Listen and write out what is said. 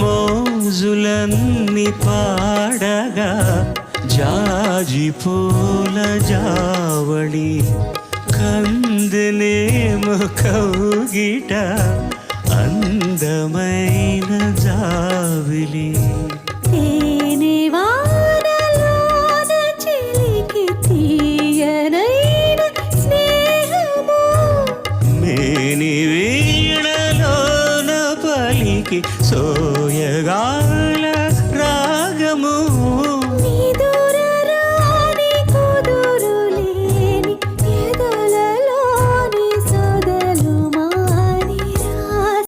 మోజులన్నీ పాడగా జాజి పూల జావళి కందనేమ కౌగిట నీకి సోయగా